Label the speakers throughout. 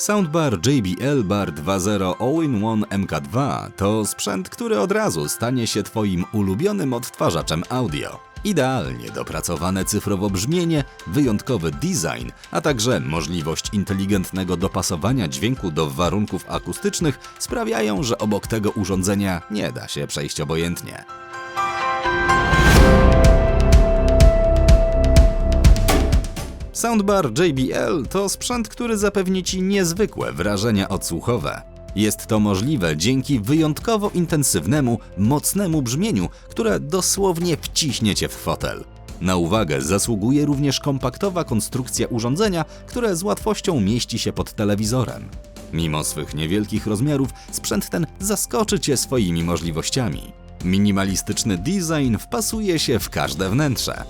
Speaker 1: Soundbar JBL Bar 2.0 All-in-One MK2 to sprzęt, który od razu stanie się Twoim ulubionym odtwarzaczem audio. Idealnie dopracowane cyfrowo brzmienie, wyjątkowy design, a także możliwość inteligentnego dopasowania dźwięku do warunków akustycznych sprawiają, że obok tego urządzenia nie da się przejść obojętnie. Soundbar JBL to sprzęt, który zapewni Ci niezwykłe wrażenia odsłuchowe. Jest to możliwe dzięki wyjątkowo intensywnemu, mocnemu brzmieniu, które dosłownie wciśnie Cię w fotel. Na uwagę zasługuje również kompaktowa konstrukcja urządzenia, które z łatwością mieści się pod telewizorem. Mimo swych niewielkich rozmiarów, sprzęt ten zaskoczy Cię swoimi możliwościami. Minimalistyczny design wpasuje się w każde wnętrze.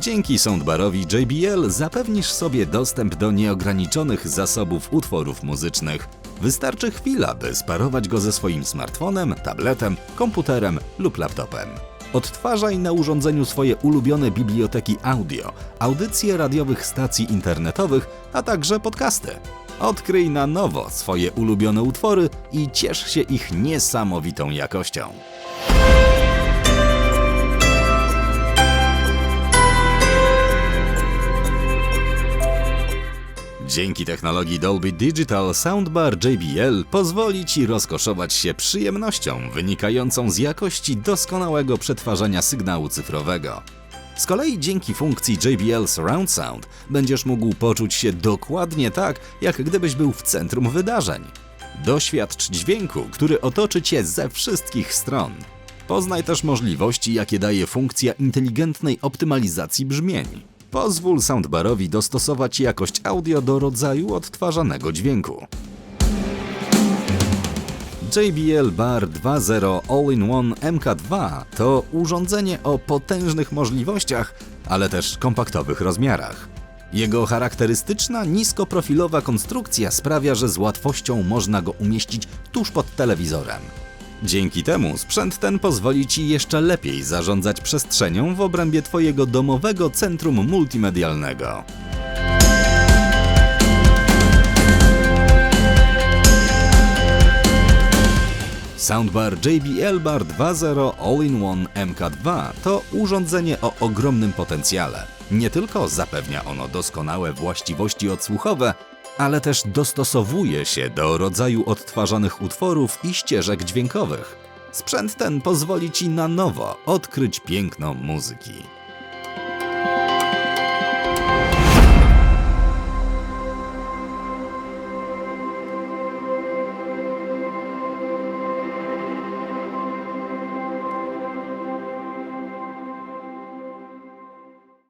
Speaker 1: Dzięki soundbarowi JBL zapewnisz sobie dostęp do nieograniczonych zasobów utworów muzycznych. Wystarczy chwila, by sparować go ze swoim smartfonem, tabletem, komputerem lub laptopem. Odtwarzaj na urządzeniu swoje ulubione biblioteki audio, audycje radiowych stacji internetowych, a także podcasty. Odkryj na nowo swoje ulubione utwory i ciesz się ich niesamowitą jakością. Dzięki technologii Dolby Digital Soundbar JBL pozwoli Ci rozkoszować się przyjemnością wynikającą z jakości doskonałego przetwarzania sygnału cyfrowego. Z kolei dzięki funkcji JBL Surround Sound będziesz mógł poczuć się dokładnie tak, jak gdybyś był w centrum wydarzeń. Doświadcz dźwięku, który otoczy Cię ze wszystkich stron. Poznaj też możliwości, jakie daje funkcja inteligentnej optymalizacji brzmień. Pozwól soundbarowi dostosować jakość audio do rodzaju odtwarzanego dźwięku. JBL Bar 2.0 All-in-One MK2 to urządzenie o potężnych możliwościach, ale też kompaktowych rozmiarach. Jego charakterystyczna, niskoprofilowa konstrukcja sprawia, że z łatwością można go umieścić tuż pod telewizorem. Dzięki temu sprzęt ten pozwoli Ci jeszcze lepiej zarządzać przestrzenią w obrębie Twojego domowego centrum multimedialnego. Soundbar JBL Bar 2.0 All-in-One MK2 to urządzenie o ogromnym potencjale. Nie tylko zapewnia ono doskonałe właściwości odsłuchowe, ale też dostosowuje się do rodzaju odtwarzanych utworów i ścieżek dźwiękowych. Sprzęt ten pozwoli Ci na nowo odkryć piękno muzyki.